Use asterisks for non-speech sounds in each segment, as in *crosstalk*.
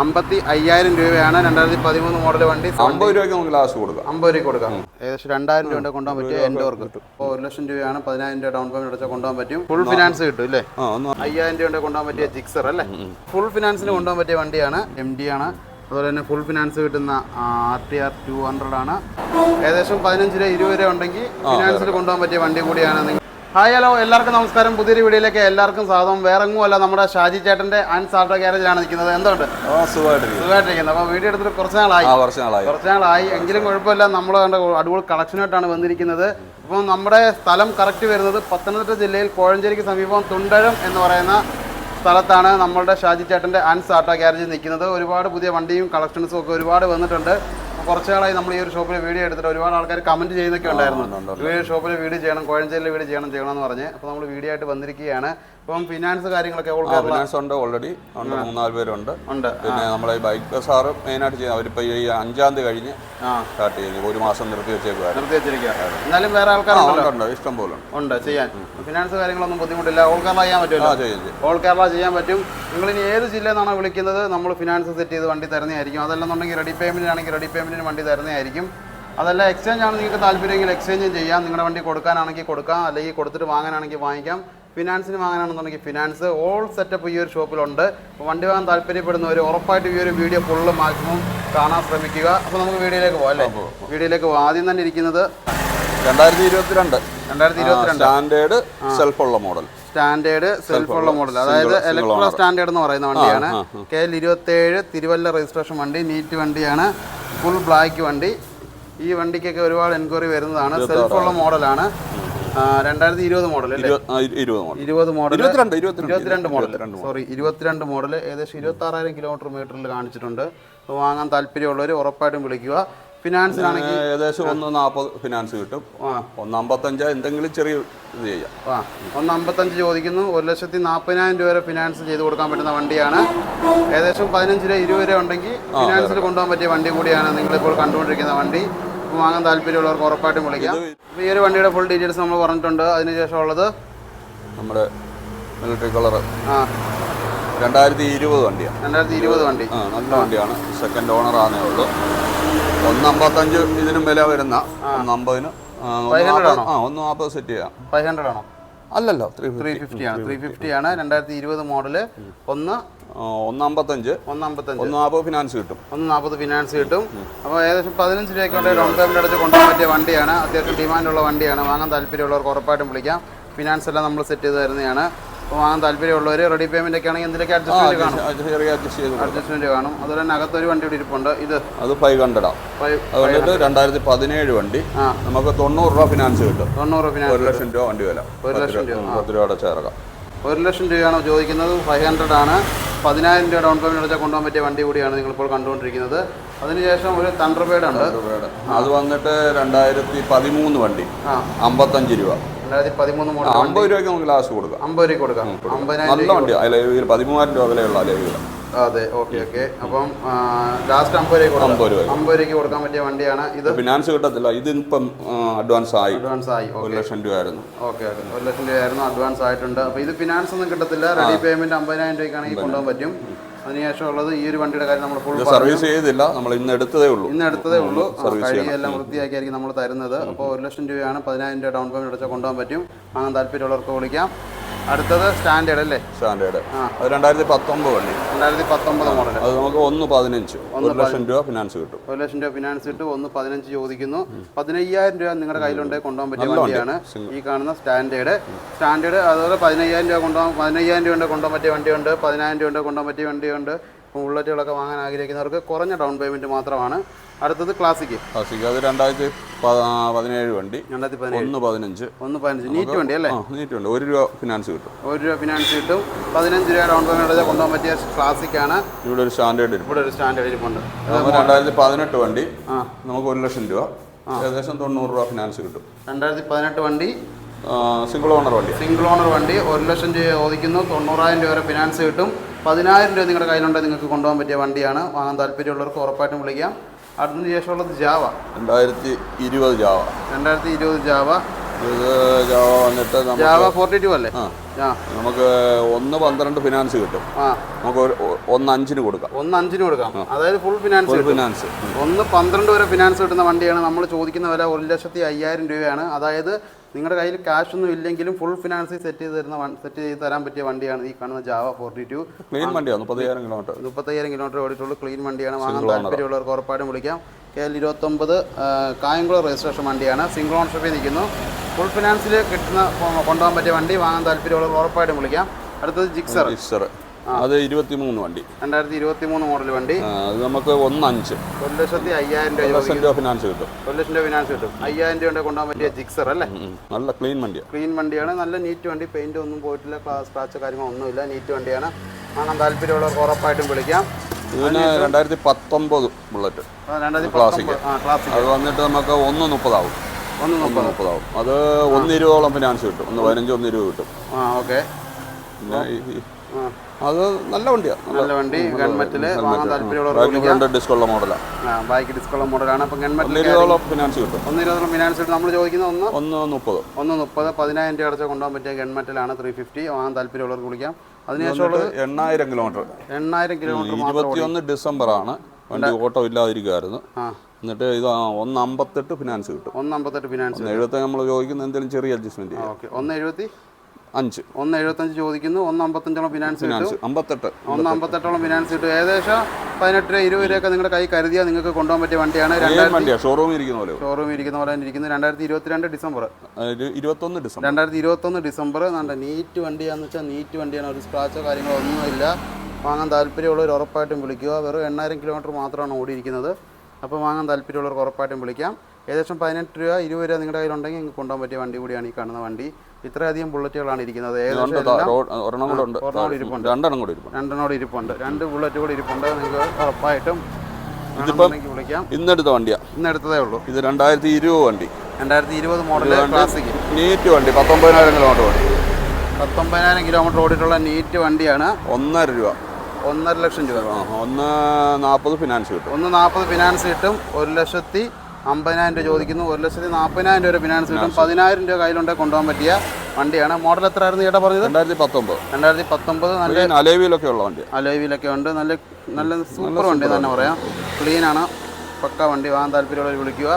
അമ്പത്തി അയ്യായിരം രൂപയാണ് രണ്ടായിരത്തി പതിമൂന്ന് മോഡൽ വണ്ടി അമ്പത് രൂപയ്ക്ക് നമുക്ക് ലാസ്റ്റ് കൊടുക്കാം. അമ്പത് രൂപയ്ക്ക് കൊടുക്കാം. ഏകദേശം രണ്ടായിരം രൂപ കൊണ്ട് കൊണ്ടുപോകാൻ പറ്റിയ എന്റെ വർക്ക് ഇപ്പോൾ ഒരു ലക്ഷം രൂപയാണ് പതിനായിരം രൂപ ഡൗൺ പേയ്മെന്റ് അടച്ചാൽ കൊണ്ടുപോകാൻ പറ്റും. ഫുൾ ഫിനാൻസ് കിട്ടും അല്ലേ അയ്യായിരം രൂപ കൊണ്ട് കൊണ്ടുപോകാൻ പറ്റിയ ജിക്സർ അല്ലേ? ഫുൾ ഫിനാൻസിന് കൊണ്ടുപോകാൻ പറ്റിയ വണ്ടിയാണ് എം ഡി ആണ്. അതുപോലെ തന്നെ ഫുൾ ഫിനാൻസ് കിട്ടുന്ന R T R two hundred ആണ്. ഏകദേശം പതിനഞ്ച് രൂപ ഇരുപത് രൂപ ഉണ്ടെങ്കിൽ ഫിനാൻസിൽ കൊണ്ടുപോകാൻ പറ്റിയ വണ്ടി കൂടിയാണ് നിങ്ങൾ ഹായ് ഹലോ. എല്ലാവർക്കും നമസ്കാരം. പുതിയൊരു വീഡിയോയിലേക്ക് എല്ലാവർക്കും സ്വാഗതം. വേറെ എങ്ങുമല്ല നമ്മുടെ ഷാജി ചേട്ടന്റെ ആൻഡ് സാർട്ടോ ഗ്യാരേജിലാണ് നിൽക്കുന്നത്. എന്തുണ്ട്? സുഖമായിട്ടിരിക്കുന്നത് അപ്പോൾ വീഡിയോ എടുത്തിട്ട് കുറച്ച് നാളായി. കുറച്ച് നാളായി. കുറച്ച് നാളായി. എങ്കിലും കുഴപ്പമില്ല. നമ്മൾ അടിപൊളി കളക്ഷനായിട്ടാണ് വന്നിരിക്കുന്നത്. അപ്പോൾ നമ്മുടെ സ്ഥലം കറക്റ്റ് വരുന്നത് പത്തനംതിട്ട ജില്ലയിൽ കോഴഞ്ചേരിക്ക് സമീപം തുണ്ടഴം എന്ന് പറയുന്ന സ്ഥലത്താണ് നമ്മളുടെ ഷാജി ചേട്ടന്റെ ആൻസ് ആട്ടോ ഗ്യാരേജിൽ നിൽക്കുന്നത്. ഒരുപാട് പുതിയ വണ്ടിയും കളക്ഷൻസും ഒക്കെ ഒരുപാട് വന്നിട്ടുണ്ട്. കുറച്ച് നാളായി നമ്മൾ ഈ ഒരു ഷോപ്പിൽ വീഡിയോ എടുത്തിട്ട് ഒരുപാട് ആൾക്കാർ കമന്റ് ചെയ്യുന്നൊക്കെ ഉണ്ടായിരുന്നു. ഈ ഷോപ്പിൽ വീഡിയോ ചെയ്യണം കോഴഞ്ചേരിയിൽ വീഡിയോ ചെയ്യണം ചെയ്യണം എന്ന് പറഞ്ഞ്. അപ്പോൾ നമ്മൾ വീഡിയോ ആയിട്ട് വന്നിരിക്കുകയാണ്. അപ്പം ഫിനാൻസ് കാര്യങ്ങളൊക്കെ ഫിനാൻസ് ഉണ്ട് ഓൾറെഡി ഉണ്ട് മൂന്നാൽ പേരുണ്ട്. പിന്നെ നമ്മളെ ഈ ബൈക്ക് സാറ് മെയിനായിട്ട് ചെയ്യുന്നത് അവരിപ്പോൾ ഈ അഞ്ചാം തീയതി കഴിഞ്ഞ് സ്റ്റാർട്ട് ചെയ്യുന്നത് ഒരു മാസം നിർത്തി വെച്ചേക്കുമായിരുന്നു നിർത്തി വെച്ചിരിക്കുകയാണ് എന്നാലും വേറെ ആൾക്കാരുണ്ട് ഇഷ്ടം പോലെ ഉണ്ട്. ചെയ്യാൻ. ഫിനാൻസ് കാര്യങ്ങളൊന്നും ബുദ്ധിമുട്ടില്ല. ഓൾ കേരള ചെയ്യാൻ പറ്റുമല്ലോ? ഓൾ കേരള ചെയ്യാൻ പറ്റും. നിങ്ങൾ ഇനി ഏത് ജില്ലയിൽ നിന്നാണോ വിളിക്കുന്നത് നമ്മൾ ഫിനാൻസ് സെറ്റ് ചെയ്ത് വണ്ടി തരുന്നതായിരിക്കും. അതല്ലെന്നുണ്ടെങ്കിൽ റെഡി പേയ്മെന്റ് ആണെങ്കിൽ റെഡി പേയ്മെന്റിന് വണ്ടി തരുന്നതായിരിക്കും. അതല്ല എക്സ്ചേഞ്ച് ആണ് നിങ്ങൾക്ക് താല്പര്യമെങ്കിൽ എക്സ്ചേഞ്ചും ചെയ്യാം. നിങ്ങളുടെ വണ്ടി കൊടുക്കാനാണെങ്കിൽ കൊടുക്കാം. അല്ലെങ്കിൽ കൊടുത്തിട്ട് വാങ്ങാനാണെങ്കിൽ വാങ്ങിക്കാം. ഫിനാൻസിന് വാങ്ങാനാണെന്നുണ്ടെങ്കിൽ ഫിനാൻസ് ഓൾ സെറ്റപ്പ് ഈ ഒരു ഷോപ്പിലുണ്ട് അപ്പോൾ വണ്ടി വാങ്ങാൻ താല്പര്യപ്പെടുന്നവർ ഉറപ്പായിട്ട് ഈ ഒരു വീഡിയോ ഫുള്ള് മാക്സിമം കാണാൻ ശ്രമിക്കുക. അപ്പോൾ നമുക്ക് വീഡിയോയിലേക്ക് പോകാം അല്ലേ? വീഡിയോയിലേക്ക് പോകാം ആദ്യം തന്നെ ഇരിക്കുന്നത് രണ്ടായിരത്തി ഇരുപത്തിരണ്ട് രണ്ടായിരത്തി ഇരുപത്തിരണ്ട് സ്റ്റാൻഡേർഡ് സെൽഫുള്ള മോഡൽ സ്റ്റാൻഡേർഡ് സെൽഫുള്ള മോഡൽ അതായത് ഇലക്ട്രോ സ്റ്റാൻഡേർഡ് എന്ന് പറയുന്ന വണ്ടിയാണ്. കെ എൽ ഇരുപത്തേഴ് തിരുവല്ല രജിസ്ട്രേഷൻ വണ്ടി നീറ്റ് വണ്ടിയാണ്. ഫുൾ ബ്ലാക്ക് വണ്ടി. ഈ വണ്ടിക്കൊക്കെ ഒരുപാട് എൻക്വയറി വരുന്നതാണ്. സെൽഫുള്ള മോഡലാണ് രണ്ടായിരത്തി ഇരുപത് മോഡൽ ഇരുപത് മോഡൽ ഇരുപത് മോഡൽ ഇരുപത്തിരണ്ട് മോഡൽ സോറി ഇരുപത്തിരണ്ട് മോഡൽ ഏകദേശം ഇരുപത്തി ആറായിരം കിലോമീറ്റർ മീറ്ററിൽ കാണിച്ചിട്ടുണ്ട്. അപ്പോൾ വാങ്ങാൻ താല്പര്യമുള്ളവർ ഉറപ്പായിട്ടും വിളിക്കുക. ഫിനാൻസിനാണെങ്കിൽ ഏകദേശം ഒന്ന് നാൽപ്പത് ഫിനാൻസ് കിട്ടും. ഒന്ന് അമ്പത്തഞ്ച് എന്തെങ്കിലും ചെറിയ ഇത് ചെയ്യാം. ആ. ഒന്ന് അമ്പത്തഞ്ച് ചോദിക്കുന്നു. ഒരു ലക്ഷത്തി നാൽപ്പതിനായിരം രൂപ വരെ ഫിനാൻസ് ചെയ്ത് കൊടുക്കാൻ പറ്റുന്ന വണ്ടിയാണ്. ഏകദേശം പതിനഞ്ച് രൂപ ഇരുപത് രൂപ ഉണ്ടെങ്കിൽ ഫിനാൻസിൽ കൊണ്ടുപോകാൻ പറ്റിയ വണ്ടി കൂടിയാണ് നിങ്ങളിപ്പോൾ കണ്ടുകൊണ്ടിരിക്കുന്ന വണ്ടി. വാങ്ങാൻ താല്പര്യമുള്ളവർക്ക് ഉറപ്പായിട്ടും വിളിക്കാം. അപ്പോൾ ഈ ഒരു വണ്ടിയുടെ ഫുൾ ഡീറ്റെയിൽസ് നമ്മൾ പറഞ്ഞിട്ടുണ്ട്. അതിനുശേഷം ഉള്ളത് നമ്മുടെ മിലിറ്ററി കളർ ആ. രണ്ടായിരത്തി ഇരുപത് വണ്ടിയാണ് രണ്ടായിരത്തി ഇരുപത് വണ്ടി. ആ നല്ല വണ്ടിയാണ്. സെക്കൻഡ് ഓണർ ആണേ ഉള്ളൂ. ഒന്ന് അമ്പത്തഞ്ച് ഇതിനും വില വരുന്ന ഒന്ന് അമ്പതിന് ആ, ഒന്ന് നാൽപ്പത് സെറ്റ് ചെയ്യാം. ഫൈവ് ഹൺഡ്രഡ് ആണോ? അല്ലല്ലോ ത്രീ ഫിഫ്റ്റി ആണ്. ത്രീ ഫിഫ്റ്റി ആണ്. രണ്ടായിരത്തി ഇരുപത് മോഡൽ ഒന്ന് ഒന്ന് അമ്പത്തഞ്ച് ഒന്ന് നാൽപ്പത് ഫിനാൻസ് കിട്ടും. ഒന്ന് നാൽപ്പത് ഫിനാൻസ് കിട്ടും. അപ്പോൾ ഏകദേശം പതിനഞ്ച് രൂപയ്ക്കോട്ടെ ഡൗൺ പേയ്മെന്റ് അടച്ച് കൊണ്ടുപോകാൻ പറ്റിയ വണ്ടിയാണ്. അത്യാവശ്യം ഡിമാൻഡുള്ള വണ്ടിയാണ്. വാങ്ങാൻ താല്പര്യമുള്ളവർക്ക് ഉറപ്പായിട്ടും വിളിക്കാം. ഫിനാൻസ് എല്ലാം നമ്മൾ സെറ്റ് ചെയ്ത് തരുന്നതാണ്. അപ്പോൾ വാങ്ങാൻ താല്പര്യമുള്ളവർ റെഡി പേയ്മെന്റ് ഒക്കെ ആണെങ്കിൽ എന്തിനൊക്കെ അഡ്ജസ്റ്റ്മെന്റ് കാണും. അഡ്ജസ്റ്റ്മെന്റ് കാണും. അതുപോലെ തന്നെ അകത്തൊരു വണ്ടി ഇവിടെ ഇരിപ്പുണ്ട്. ഇത് അത് ഫൈവ് ഹൺഡ്രഡാണ് ഫൈവ് അത് രണ്ടായിരത്തി പതിനേഴ് വണ്ടി. നമുക്ക് തൊണ്ണൂറ് രൂപ ഫിനാൻസ് കിട്ടും. തൊണ്ണൂറ് ഫിനാൻസ് ഒരു ലക്ഷം രൂപ വണ്ടി വില. ഒരു ലക്ഷം രൂപ പത്ത് രൂപ അടച്ചിറക്കാം ഒരു ലക്ഷം രൂപയാണ് ചോദിക്കുന്നത്? ഫൈവ് ഹൺഡ്രഡ് ആണ്. പതിനായിരം രൂപ ഡൗൺ പേയ്മെന്റ് അടച്ചാൽ കൊണ്ടുപോകാൻ പറ്റിയ വണ്ടി കൂടിയാണ് നിങ്ങളിപ്പോൾ കണ്ടുകൊണ്ടിരിക്കുന്നത്. അതിനുശേഷം ഒരു തണ്ടർബേഡ് ഉണ്ട്. അത് വന്നിട്ട് രണ്ടായിരത്തി പതിമൂന്ന് വണ്ടി. ആ. അമ്പത്തഞ്ച് രൂപ. രണ്ടായിരത്തി പതിമൂന്ന് മോഡൽ അമ്പത് രൂപയ്ക്ക് നമുക്ക് ലാസ്റ്റ് കൊടുക്കാം. അമ്പത് രൂപ കൊടുക്കാം. അമ്പതിനായിരം നല്ല വണ്ടി പതിമൂവായിരം രൂപ വിലയുള്ള അലവിൽ അതെ ഓക്കെ ഓക്കെ. അപ്പം ലാസ്റ്റ് അമ്പത് രൂപ അമ്പത് രൂപ അമ്പത് രൂപയ്ക്ക് കൊടുക്കാൻ പറ്റിയ വണ്ടിയാണ്. ഇത് ഫിനാൻസ് കിട്ടത്തില്ല. ഇതിപ്പം അഡ്വാൻസ് ആയി. അഡ്വാൻസ് ആയി ഒരു ലക്ഷം രൂപയായിരുന്നു. Okay okay. ഒരു ലക്ഷം രൂപയായിരുന്നു അഡ്വാൻസ് ആയിട്ടുണ്ട്. അപ്പോൾ ഇത് ഫിനാൻസ് ഒന്നും കിട്ടത്തില്ല. റെഡി പേയ്മെന്റ് അമ്പതിനായിരം രൂപയ്ക്കാണെങ്കിൽ കൊണ്ടുപോകാൻ പറ്റും. അതിനുശേഷം ഉള്ളത് ഈ ഒരു വണ്ടിയുടെ കാര്യം നമ്മൾ ഫുൾ സർവീസ് ചെയ്തില്ല. നമ്മൾ ഇന്ന് എടുത്തതേ ഉള്ളൂ. ഇന്ന് എടുത്തതേ ഉള്ളൂ. കഴിയെല്ലാം വൃത്തിയാക്കിയായിരിക്കും നമ്മൾ തരുന്നത്. അപ്പോൾ ഒരു ലക്ഷം രൂപയാണ് പതിനായിരം രൂപ ഡൗൺ പേയ്മെന്റ് അടച്ചാൽ കൊണ്ടുപോകാൻ പറ്റും. വാങ്ങാൻ താല്പര്യമുള്ളവർക്ക് വിളിക്കാം. അടുത്തത് സ്റ്റാൻഡേർഡ് അല്ലേ? സ്റ്റാൻഡേർഡ്. അത് രണ്ടായിരത്തി പത്തൊമ്പത് വണ്ടി. രണ്ടായിരത്തി പത്തൊമ്പത് മോഡൽ അത് നമുക്ക് ഒന്ന് പതിനഞ്ച്. ഒരു ലക്ഷം രൂപ ഫിനാൻസ് കിട്ടും. ഒരു ലക്ഷം രൂപ ഫിനാൻസ് കിട്ടും. ഒന്ന് പതിനഞ്ച് ചോദിക്കുന്നു. പതിനയ്യായിരം രൂപ നിങ്ങളുടെ കയ്യിലുണ്ടെങ്കിൽ കൊണ്ടുപോകാൻ പറ്റിയ വണ്ടിയാണ്. ഈ കാണുന്ന സ്റ്റാൻഡേർഡ്. സ്റ്റാൻഡേർഡ് അതുപോലെ പതിനയ്യായിരം രൂപ കൊണ്ടുപോകാൻ പതിനയ്യായിരം രൂപ കൊണ്ട് കൊണ്ടുപോകാൻ പറ്റിയ വണ്ടിയുണ്ട്. പതിനായിരം രൂപ കൊണ്ട് കൊണ്ടുപോകാൻ പറ്റിയ വണ്ടിയുണ്ട്. ബുള്ളറ്റുകളൊക്കെ വാങ്ങാൻ ആഗ്രഹിക്കുന്നവർക്ക് കുറഞ്ഞ ഡൗൺ പേയ്മെന്റ് മാത്രമാണ്. അടുത്തത് ക്ലാസിക് ക്ലാസിക് അത് രണ്ടായിരത്തി പതിനേഴ് വണ്ടി. രണ്ടായിരത്തി പതിനേഴ്. ഒന്ന് പതിനഞ്ച്. ഒന്ന് പതിനഞ്ച്. നീറ്റ് വണ്ടി അല്ലേ? നീറ്റ് വണ്ടി. ഒരു രൂപ ഫിനാൻസ് കിട്ടും. ഒരു രൂപ ഫിനാൻസ് കിട്ടും. പതിനഞ്ച് രൂപ ഡൗൺ പേയ്മെന്റ് അടച്ചാൽ കൊണ്ടുപോകാൻ പറ്റിയ ക്ലാസിക് ആണ്. ഇവിടെ ഒരു സ്റ്റാൻഡേർഡ് ഇവിടെ ഒരു സ്റ്റാൻഡേർഡ് ഇരിപ്പുണ്ട്. രണ്ടായിരത്തി പതിനെട്ട് വണ്ടി. നമുക്ക് ഒരു ലക്ഷം രൂപ. ഏകദേശം തൊണ്ണൂറ് രൂപ ഫിനാൻസ് കിട്ടും. രണ്ടായിരത്തി പതിനെട്ട് വണ്ടി. സിംഗിൾ ഓണർ വണ്ടി സിംഗിൾ ഓണർ വണ്ടി. ഒരു ലക്ഷം രൂപ ചോദിക്കുന്നു. തൊണ്ണൂറായിരം രൂപ വരെ ഫിനാൻസ് കിട്ടും. പതിനായിരം രൂപ നിങ്ങളുടെ കയ്യിലുണ്ടെങ്കിൽ നിങ്ങൾക്ക് കൊണ്ടുപോകാൻ പറ്റിയ വണ്ടിയാണ്. വാങ്ങാൻ താല്പര്യമുള്ളവർക്ക് ഉറപ്പായിട്ടും വിളിക്കാം. അതിന് ശേഷമുള്ളത് ജാവ. രണ്ടായിരത്തി ഇരുപത് ജാവ. രണ്ടായിരത്തി ഇരുപത് ജാവ. ജാവ വന്നിട്ട് നമുക്ക് ജാവ ഫോർട്ടി ടു അല്ലേ നമുക്ക് ഒന്ന് പന്ത്രണ്ട് ഫിനാൻസ് കിട്ടും. ആ. നമുക്ക് ഒന്ന് അഞ്ചിന് കൊടുക്കാം. ഒന്ന് അഞ്ചിന് കൊടുക്കാം. അതായത് ഫുൾ ഫിനാൻസ്. ഫിനാൻസ് ഒന്ന് പന്ത്രണ്ട് വരെ ഫിനാൻസ് കിട്ടുന്ന വണ്ടിയാണ് നമ്മൾ ചോദിക്കുന്ന വില ഒരു ലക്ഷത്തി അയ്യായിരം രൂപയാണ്. അതായത് നിങ്ങളുടെ കയ്യിൽ ക്യാഷ് ഒന്നും ഇല്ലെങ്കിലും ഫുൾ ഫിനാൻസ് സെറ്റ് ചെയ്ത് തരുന്ന സെറ്റ് ചെയ്ത് തരാൻ പറ്റിയ വണ്ടിയാണ് ഈ കാണുന്ന ജാവ ഫോർട്ടി ടു ക്ലീൻ വണ്ടിയാണ് മുപ്പത്തയ്യായിരം കിലോമീറ്റർ മുപ്പത്തയ്യായിരം കിലോമീറ്റർ ഓടിയിട്ടുള്ള. ക്ലീൻ വണ്ടിയാണ്. വാങ്ങാൻ താല്പര്യമുള്ളവർക്ക് ഉറപ്പായിട്ടും വിളിക്കാം. കെ എൽ ഇരുപത്തൊമ്പത് കായംകുളം രജിസ്ട്രേഷൻ വണ്ടിയാണ്. സിംഗിൾ ഓൺഷിപ്പിൽ നിൽക്കുന്നു. ഫുൾ ഫിനാൻസിൽ കിട്ടുന്ന കൊണ്ടുപോകാൻ പറ്റിയ വണ്ടി വാങ്ങാൻ താല്പര്യമുള്ളവർ ഉറപ്പായിട്ടും വിളിക്കാം. അടുത്തത് ജിക്സർ സിക്സർ അത് ഇരുപത്തി മൂന്ന് വണ്ടി. രണ്ടായിരത്തി ഇരുപത്തി മൂന്ന് മോഡൽ വണ്ടി അത് നമുക്ക് ഒന്ന് അഞ്ച് ഒരു ലക്ഷത്തി അയ്യായിരം രൂപ ലക്ഷം രൂപ ഫിനാൻസ് കിട്ടും. ഒരു ലക്ഷം രൂപ ഫിനാൻസ് കിട്ടും. അയ്യായിരം രൂപ കൊണ്ട് കൊണ്ടുപോകാൻ പറ്റിയ ജിക്സർ അല്ലേ? നല്ല ക്ലീൻ വണ്ടിയാണ് ക്ലീൻ വണ്ടിയാണ്. നല്ല നീറ്റ് വണ്ടി. പെയിന്റ് ഒന്നും പോയിട്ടില്ല. സ്ക്രാച്ച് കാര്യങ്ങളൊന്നുമില്ല നീറ്റ് വണ്ടിയാണ്. കാണാൻ താല്പര്യമുള്ളവർക്ക് ഉറപ്പായിട്ടും വിളിക്കാം. ഇതിന് രണ്ടായിരത്തി പത്തൊമ്പത് ബുള്ളറ്റ് ക്ലാസിക് അത് വന്നിട്ട് നമുക്ക് ഒന്ന് മുപ്പതാവും. ഒന്ന് മുപ്പത് മുപ്പതാവും. അത് ഒന്ന് ഇരുപതോളം ഫിനാൻസ് കിട്ടും. ഒന്ന് പതിനഞ്ച് ഒന്ന് ഇരുപത് കിട്ടും. ആ ഓക്കെ പിന്നെ അത് നല്ല വണ്ടിയാണ് നല്ല വണ്ടി ഗൺമെറ്റിൽ വാങ്ങാൻ താല്പര്യമുള്ള ഡിസ്കുള്ള മോഡലാണ് ആ ബാക്ക് ഡിസ്കുള്ള മോഡലാണ്. അപ്പം ഗൺമെറ്റിൽ ഇരുപതോളം ഫിനാൻസ് കിട്ടും. ഒന്ന് ഇരുപതോളം ഫിനാൻസ് കിട്ടും. നമ്മൾ ചോദിക്കുന്ന ഒന്ന്? ഒന്ന് മുപ്പത്. ഒന്ന് മുപ്പത്. പതിനായിരം രൂപ അടച്ച കൊണ്ടുപോകാൻ പറ്റിയ ഗൺമെറ്റിലാണ് ത്രീ ഫിഫ്റ്റി വാങ്ങാൻ താല്പര്യമുള്ളവർക്ക് വിളിക്കാം. അതിനുശേഷമുള്ളത് എണ്ണായിരം കിലോമീറ്റർ എണ്ണായിരം കിലോമീറ്റർ ഇരുപത്തിയൊന്ന് ഡിസംബർ ആണ് വണ്ടി ഓട്ടോ ഇല്ലാതിരിക്കുമായിരുന്നു എന്നിട്ട് ഇത് ഒന്ന് അമ്പത്തെട്ട് ഫിനാൻസ് കിട്ടും. ഒന്ന് അമ്പത്തെട്ട് ഫിനാൻസ് എഴുപത്തി നമ്മൾ ചോദിക്കുന്ന എന്തെങ്കിലും ചെറിയ അഡ്ജസ്റ്റ്മെന്റ് ചെയ്യാം. ഓക്കെ. ഒന്ന് എഴുപത്തി? അഞ്ച്. ഒന്ന് എഴുപത്തഞ്ച് ചോദിക്കുന്നു ഒന്ന് അമ്പത്തഞ്ചോളം ഫിനാൻസ് കിട്ടും. അമ്പത്തെട്ട്. ഒന്ന് അമ്പത്തെട്ടോളം ഫിനാൻസ് കിട്ടും. ഏകദേശം പതിനെട്ട് രൂപ ഇരുപത് രൂപയൊക്കെ നിങ്ങളുടെ കൈ കരുതിയാൽ നിങ്ങൾക്ക് കൊണ്ടുപോകാൻ പറ്റിയ വണ്ടിയാണ്. രണ്ടായിരത്തി ഷോറൂമിൽ ഇരിക്കുന്ന പോലെ ഷോറൂമിൽ ഇരിക്കുന്ന പോലെ തന്നെ ഇരിക്കുന്നത് രണ്ടായിരത്തി ഇരുപത്തിരണ്ട് ഡിസംബർ ഇരുപത്തൊന്ന് ഡിസംബർ. രണ്ടായിരത്തി ഇരുപത്തൊന്ന് ഡിസംബർ നല്ല നീറ്റ് വണ്ടിയാന്ന് വെച്ചാൽ നീറ്റ് വണ്ടിയാണ്. ഒരു സ്ക്രാച്ചോ കാര്യങ്ങളോ ഒന്നുമില്ല. വാങ്ങാൻ താല്പര്യമുള്ളവർ ഉറപ്പായിട്ടും വിളിക്കുക. വെറും എണ്ണായിരം കിലോമീറ്റർ മാത്രമാണ് ഓടിയിരിക്കുന്നത്. അപ്പോൾ വാങ്ങാൻ താല്പര്യമുള്ളവർക്ക് ഉറപ്പായിട്ടും വിളിക്കാം. ഏകദേശം പതിനെട്ട് രൂപ ഇരുപത് രൂപ നിങ്ങളുടെ കയ്യിലുണ്ടെങ്കിൽ നിങ്ങൾക്ക് കൊണ്ടുപോകാൻ പറ്റിയ വണ്ടി കൂടിയാണ് ഈ കാണുന്ന വണ്ടി. ഇത്രയധികം ബുള്ളറ്റുകളാണ് ഇരിക്കുന്നത്. രണ്ടെണ്ണം കൂടി രണ്ടെണ്ണോട് ഇരിപ്പുണ്ട്. രണ്ട് ബുള്ളറ്റ് കൂടി ഇരിപ്പുണ്ട്. നിങ്ങൾക്ക് ഉറപ്പായിട്ടും ഇതിപ്പം വിളിക്കാം. ഇന്നെടുത്ത വണ്ടിയാ. ഇന്നെടുത്തതേ ഉള്ളൂ. ഇത് രണ്ടായിരത്തി ഇരുപത് വണ്ടി രണ്ടായിരത്തി ഇരുപത് മോഡൽ ക്ലാസിക് നീറ്റ് വണ്ടി. പത്തൊമ്പതിനായിരം കിലോമീറ്റർ വണ്ടി. പത്തൊമ്പതിനായിരം കിലോമീറ്റർ ഓടിയിട്ടുള്ള നീറ്റ് വണ്ടിയാണ്. ഒന്നര രൂപ. ഒന്നര ലക്ഷം രൂപ. ഒന്ന് നാൽപ്പത് ഫിനാൻസ് കിട്ടും. ഒന്ന് നാൽപ്പത് ഫിനാൻസ് കിട്ടും. ഒരു ലക്ഷത്തി അമ്പതിനായിരം രൂപ ചോദിക്കുന്നു. ഒരു ലക്ഷത്തി നാൽപ്പതിനായിരം രൂപ ഫിനാൻസ് കിട്ടും. പതിനായിരം രൂപ കയ്യിലുണ്ടെ കൊണ്ടുപോകാൻ പറ്റിയ വണ്ടിയാണ്. മോഡൽ എത്ര ആയിരുന്നു ചേട്ടാ പറഞ്ഞത്? രണ്ടായിരത്തി പത്തൊമ്പത് രണ്ടായിരത്തി പത്തൊമ്പത് നല്ല അലേവിയിലൊക്കെ ഉള്ള വണ്ടി അലോവിയിലൊക്കെ ഉണ്ട്. നല്ല നല്ല സൂപ്പർ വണ്ടി തന്നെ പറയാം. ക്ലീൻ ആണ്. പക്ക വണ്ടി. വാങ്ങാൻ താല്പര്യമുള്ളവർ വിളിക്കുക.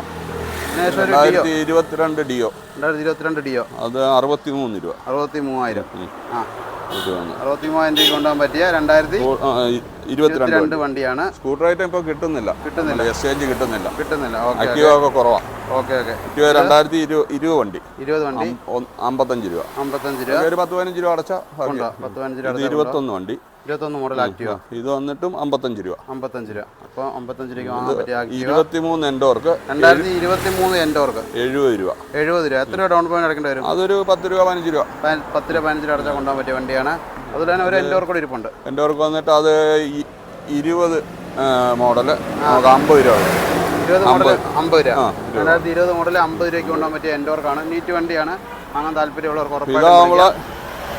ഇരുപത്തിരണ്ട് ഡിയോ രണ്ടായിരത്തി ഇരുപത്തിരണ്ട് ഡിയോ അത് അറുപത്തി മൂന്ന് രൂപ. അറുപത്തി മൂവായിരം ആ. അറുപത്തി മൂവായിരം രൂപ കൊണ്ടുപോകാൻ പറ്റിയ രണ്ടായിരത്തി ഇരുപത്തിരണ്ട് രണ്ട് വണ്ടിയാണ്. സ്കൂട്ടർ ഐറ്റം ഇപ്പോൾ കിട്ടുന്നില്ല. കിട്ടുന്നില്ല എക്സ്ചേഞ്ച് കിട്ടുന്നില്ല. കിട്ടുന്നില്ല. ഓക്കെ ആക്റ്റീവ ഒക്കെ കുറവാണ് ഓക്കെ ഓക്കെ. ആക്റ്റീവ രണ്ടായിരത്തി ഇരുപത് വണ്ടി. ഇരുപത് വണ്ടി. അമ്പത്തഞ്ച് രൂപ. അമ്പത്തഞ്ച് രൂപ. ഒരു പത്ത് പതിനഞ്ച് രൂപ അടച്ച പത്ത് പതിനഞ്ച് രൂപ ഇരുപത്തൊന്ന് വണ്ടി. ഇരുപത്തൊന്ന് മോഡൽ ആക്റ്റീവ ഇത് വന്നിട്ടും അമ്പത്തഞ്ച് രൂപ. അമ്പത്തഞ്ച് രൂപ. അപ്പോൾ അമ്പത്തഞ്ച് രൂപ വാങ്ങാൻ പറ്റിയ ഇരുപത്തിമൂന്ന് എൻഡോർക്ക് രണ്ടായിരത്തി ഇരുപത്തി മൂന്ന് എൻഡോർക്ക് എഴുപത് രൂപ. എഴുപത് രൂപ. എത്ര രൂപ ഡൗൺ പേയ്മെന്റ് അടക്കേണ്ടി വരും? അതൊരു പത്ത് രൂപ പതിനഞ്ച് രൂപ. പത്ത് രൂപ പതിനഞ്ച് രൂപ അടച്ചാൽ കൊണ്ടുപോകാൻ പറ്റിയ വണ്ടിയാണ്. അതുപോലെ തന്നെ ഒരു എന്റെ കൂടെ ഇരിപ്പുണ്ട്. എൻഡോർക്ക് വന്നിട്ട് അത് ഇരുപത് മോഡൽ നമുക്ക് അമ്പത് രൂപ. ഇരുപത് മോഡൽ അമ്പത്. രൂപ. രണ്ടായിരത്തി ഇരുപത് മോഡൽ അമ്പത് രൂപയ്ക്ക് കൊണ്ടുപോകാൻ പറ്റിയ ആണ്. നീറ്റ് വണ്ടിയാണ്. വാങ്ങാൻ താല്പര്യമുള്ളവർക്ക് ഉറപ്പായിട്ടും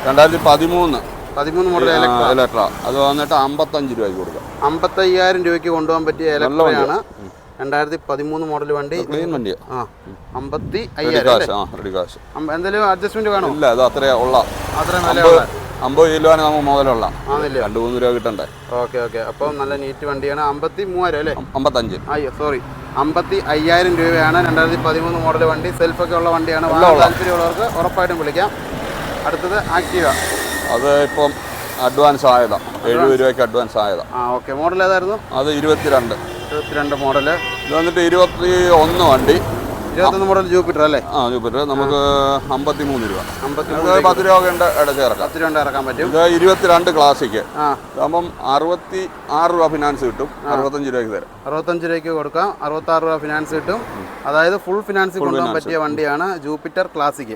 രണ്ടായിരത്തി പതിമൂന്ന്. പതിമൂന്ന് മോഡൽ ഇലക്ട്ര അത് വന്നിട്ട് അമ്പത്തഞ്ച് രൂപയ്ക്ക് കൊടുക്കാം. അമ്പത്തയ്യായിരം രൂപയ്ക്ക് കൊണ്ടുപോകാൻ പറ്റിയ ഇലക്ട്രയാണ് രണ്ടായിരത്തി പതിമൂന്ന് മോഡൽ വണ്ടി. ക്ലീൻ വണ്ടി ആ അമ്പത്തി അയ്യായിരം എന്തെങ്കിലും അഡ്ജസ്റ്റ്മെന്റ് വേണോ? ഇല്ല അത് അത്രയാ ഉള്ള. അത്രയും വില അമ്പത് കിലോ കിലോന് നമുക്ക് മുതലുള്ള. രണ്ട് മൂന്ന് രൂപ കിട്ടണ്ടേ. Okay okay. അപ്പോൾ നല്ല നീറ്റ് വണ്ടിയാണ്. അമ്പത്തി മൂവായിരം അല്ലേ അമ്പത്തഞ്ച്. അയ്യോ സോറി അമ്പത്തി അയ്യായിരം രൂപയാണ് രണ്ടായിരത്തി പതിമൂന്ന് മോഡൽ വണ്ടി സെൽഫൊക്കെ ഉള്ള വണ്ടിയാണ്. താല്പര്യമുള്ളവർക്ക് ഉറപ്പായിട്ടും വിളിക്കാം. അടുത്തത് ആക്റ്റീവ അത് ഇപ്പം അഡ്വാൻസ് ആയതാ. എഴുപത് രൂപയ്ക്ക് അഡ്വാൻസ് ആയതാ. ആ ഓക്കെ. മോഡൽ ഏതായിരുന്നു? അത് ഇരുപത്തിരണ്ട്. ഇരുപത്തിരണ്ട് മോഡൽ ഇത് വന്നിട്ട് ഇരുപത്തി ഒന്ന് വണ്ടി. ഇരുപത്തൊന്ന് മോഡൽ ജൂപ്പിറ്റർ അല്ലേ? ആ ജൂപ്പിറ്റർ നമുക്ക് അമ്പത്തി മൂന്ന് രൂപ അമ്പത്തി പത്ത് രൂപ ഉണ്ട് ഇടച്ച് ഇറക്കാം. പത്ത് രൂപ ഇറക്കാൻ പറ്റും. ഇത് ഇരുപത്തിരണ്ട് ക്ലാസിക്ക് അപ്പം അറുപത്തി ആറ് രൂപ ഫിനാൻസ് കിട്ടും. അറുപത്തഞ്ച് രൂപയ്ക്ക് തരാം. അറുപത്തഞ്ച് രൂപയ്ക്ക് കൊടുക്കാം. അറുപത്താറ് രൂപ ഫിനാൻസ് കിട്ടും. അതായത് ഫുൾ ഫിനാൻസ് കൊണ്ടുപോകാൻ പറ്റിയ വണ്ടിയാണ് ജൂപ്പിറ്റർ ക്ലാസിക്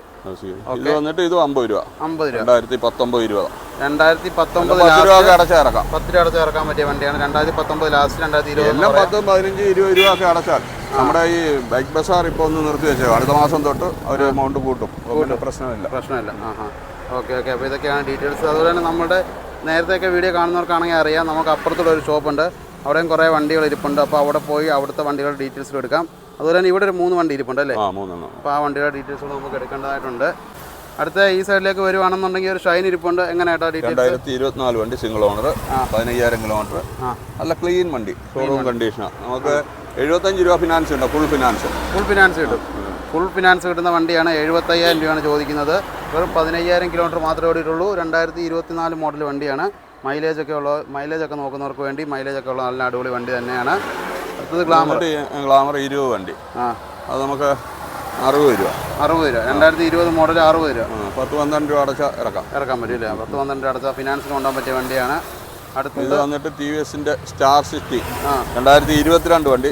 ഇത് വന്നിട്ട് ഇത് അമ്പത് രൂപ. അമ്പത് രൂപ. രണ്ടായിരത്തി പത്തൊമ്പത് ഇരുപത്. രണ്ടായിരത്തി പത്തൊമ്പത് പത്ത് രൂപ ഒക്കെ അടച്ച് ഇറക്കാം. പത്ത് രൂപ അടച്ചിറക്കാൻ പറ്റിയ വണ്ടിയാണ്. രണ്ടായിരത്തി പത്തൊമ്പത് ലാസ്റ്റ് രണ്ടായിരത്തി ഇരുപത് പത്തും പതിനഞ്ച് ഇരുപത് രൂപ ഒക്കെ അടച്ചാൽ. നമ്മുടെ ഈ ബൈക്ക് ബസാർ ഇപ്പോൾ ഒന്ന് നിർത്തി വെച്ചോ അടുത്ത മാസം തൊട്ട് അവർ എമൗണ്ട് കൂട്ടും. പിന്നെ പ്രശ്നമില്ല. പ്രശ്നമില്ല. ആ ആ ഓക്കെ ഓക്കെ. അപ്പോൾ ഇതൊക്കെയാണ് ഡീറ്റെയിൽസ് അതുപോലെ തന്നെ നമ്മുടെ നേരത്തെയൊക്കെ വീഡിയോ കാണുന്നവർക്കാണെങ്കിൽ അറിയാം. നമുക്ക് അപ്പുറത്തുള്ള ഒരു ഷോപ്പുണ്ട് അവിടെയും കുറേ വണ്ടികൾ ഇരിപ്പുണ്ട്. അപ്പോൾ അവിടെ പോയി അവിടുത്തെ വണ്ടികളുടെ ഡീറ്റെയിൽസ് എടുക്കാം. അതുപോലെ തന്നെ ഇവിടെ ഒരു മൂന്ന് വണ്ടി ഇരിപ്പുണ്ട് അല്ലേ? അപ്പോൾ ആ വണ്ടിയുടെ ഡീറ്റെയിൽസ് നമുക്ക് എടുക്കേണ്ടതായിട്ടുണ്ട്. അടുത്ത ഈ സൈഡിലേക്ക് വരുവാണെന്നുണ്ടെങ്കിൽ ഒരു ഷൈൻ ഇരിപ്പുണ്ട്. എങ്ങനെയായിട്ടാ ഡീറ്റെയിൽസ് രണ്ടായിരത്തി ഇരുപത്തിനാല് വണ്ടി സിംഗിൾ ഓണർ പതിനയ്യായിരം കിലോമീറ്റർ നല്ല ക്ലീൻ വണ്ടി ഷോറൂം കണ്ടീഷനാണ് നമുക്ക് എഴുപത്തഞ്ച് രൂപ ഫിനാൻസ് ഉണ്ടോ ഫുൾ ഫിനാൻസ് ഫുൾ ഫിനാൻസ് കിട്ടും. ഫുൾ ഫിനാൻസ് കിട്ടുന്ന വണ്ടിയാണ് എഴുപത്തയ്യായിരം രൂപയാണ് ചോദിക്കുന്നത്. വെറും പതിനയ്യായിരം കിലോമീറ്റർ മാത്രമേ ഓടിയിട്ടുള്ളൂ. രണ്ടായിരത്തി ഇരുപത്തിനാല് മോഡൽ വണ്ടിയാണ്. മൈലേജ് ഒക്കെ ഉള്ള മൈലേജ് ഒക്കെ നോക്കുന്നവർക്ക് വേണ്ടി മൈലേജ് ഒക്കെ ഉള്ള നല്ല അടിപൊളി വണ്ടി തന്നെയാണ്. അടുത്തത് ഗ്ലാമർ ഗ്ലാമർ ഇരുപത് വണ്ടി. ആ. അത് നമുക്ക് അറുപത് രൂപ. അറുപത് രൂപ. രണ്ടായിരത്തി ഇരുപത് മോഡൽ അറുപത് രൂപ. പത്ത് പന്ത്രണ്ട് രൂപ അടച്ചാൽ ഇറക്കാം. ഇറക്കാൻ പറ്റില്ല പത്ത് പന്ത്രണ്ട് രൂപ അടച്ചാൽ ഫിനാൻസിന് കൊണ്ടുപോകാൻ പറ്റിയ വണ്ടിയാണ്. ഇത് വന്നിട്ട് ടി വി എസിന്റെ സ്റ്റാർ സിറ്റി രണ്ടായിരത്തി ഇരുപത്തിരണ്ട് വണ്ടി.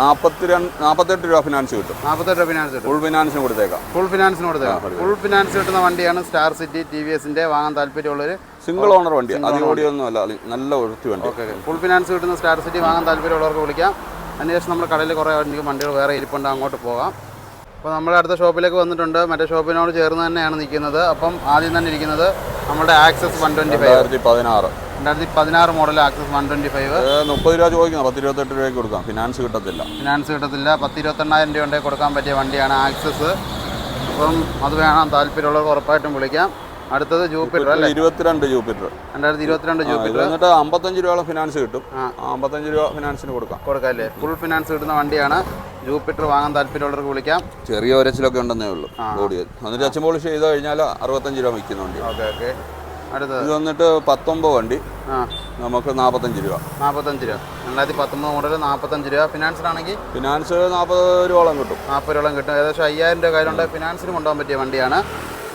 നാപ്പത്തിരണ്ട് നാൽപ്പത്തെട്ട് രൂപ ഫിനാൻസ് കിട്ടും. നാപ്പത്തെട്ട് രൂപ ഫിനാൻസ് ഫുൾ ഫിനാൻസിന് കൊടുത്തേക്കാം. ഫുൾ ഫിനാൻസിന് കൊടുത്തേക്കാം. ഫുൾ ഫിനാൻസ് കിട്ടുന്ന വണ്ടിയാണ് സ്റ്റാർ സിറ്റി ടി വി എസിന്റെ വാങ്ങാൻ താല്പര്യമുള്ളവർ സിംഗിൾ ഓണർ വണ്ടി. അധികം ഓടിയൊന്നും അല്ല നല്ല ഒഴുത്തി വണ്ടി. ഫുൾ ഫിനാൻസ് കിട്ടുന്ന സ്റ്റാർ സിറ്റി വാങ്ങാൻ താല്പര്യമുള്ളവർക്ക് വിളിക്കാം. അതിനുശേഷം നമ്മൾ കടയിൽ കുറേ വണ്ടി വണ്ടികൾ വേറെ ഇരിപ്പുണ്ട് അങ്ങോട്ട് പോകാം. അപ്പോൾ നമ്മൾ അടുത്ത ഷോപ്പിലേക്ക് വന്നിട്ടുണ്ട്. മറ്റേ ഷോപ്പിനോട് ചേർന്ന് തന്നെയാണ് നിൽക്കുന്നത്. അപ്പം ആദ്യം തന്നെ ഇരിക്കുന്നത് നമ്മുടെ ആക്സസ് വൺ ട്വന്റി ഫൈവ് പതിനാറ്. രണ്ടായിരത്തി പതിനാറ് model Access one twenty five മുപ്പത് രൂപ ചോദിക്കുന്നു. പത്ത് ഇരുപത്തെട്ട് രൂപയ്ക്ക് കൊടുക്കാം. ഫിനാൻസ് കിട്ടത്തില്ല. ഫിനാൻസ് കിട്ടത്തില്ല. പത്ത് ഇരുപത്തെണ്ണായിരം രൂപ ഉണ്ടെങ്കിൽ കൊടുക്കാൻ പറ്റിയ വണ്ടിയാണ് ആക്സസ്. അപ്പം അത് വേണം. താല്പര്യമുള്ളവർക്ക് ഉറപ്പായിട്ടും വിളിക്കാം. അടുത്തത് ജൂപ്പിറ്റർ അല്ലേ? ഇരുപത്തിരണ്ട് ജൂപ്പിറ്റർ രണ്ടായിരത്തി ഇരുപത്തിരണ്ട് ജൂപ്പിറ്റർ എന്നിട്ട് അമ്പത്തഞ്ച് രൂപ ഫിനാൻസ് കിട്ടും. ആ. അമ്പത്തഞ്ച് രൂപ ഫിനാൻസിന് കൊടുക്കാം. കൊടുക്കാം അല്ലേ ഫുൾ ഫിനാൻസ് കിട്ടുന്ന വണ്ടിയാണ്. ജൂപ്പിറ്റർ വാങ്ങാൻ താല്പര്യമുള്ളവർക്ക് വിളിക്കാം. ചെറിയ ഒരച്ചിലൊക്കെ ഉണ്ടെന്നേ ഉള്ളൂ. ഓടിയത്. എന്നിട്ട് അച്ഛൻ പോളിഷ് ചെയ്ത് കഴിഞ്ഞാൽ അറുപത്തഞ്ച് രൂപ വിൽക്കുന്ന വണ്ടി ഓക്കെ ഓക്കെ. ഇത് വന്നിട്ട് പത്തൊമ്പത് വണ്ടി. ആ. നമുക്ക് നാൽപ്പത്തഞ്ച് രൂപ. നാൽപ്പത്തഞ്ച് രൂപ. രണ്ടായിരത്തി പത്തൊമ്പത് മോഡൽ നാൽപ്പത്തഞ്ച് രൂപ. ഫിനാൻസിനാണെങ്കിൽ ഫിനാൻസ് നാൽപ്പത് രൂപയോളം കിട്ടും. നാൽപ്പത് രൂപ കിട്ടും. ഏകദേശം അയ്യായിരം രൂപ കയ്യിലുണ്ട്. ഫിനാൻസിന് കൊണ്ടുപോകാൻ പറ്റിയ വണ്ടിയാണ്.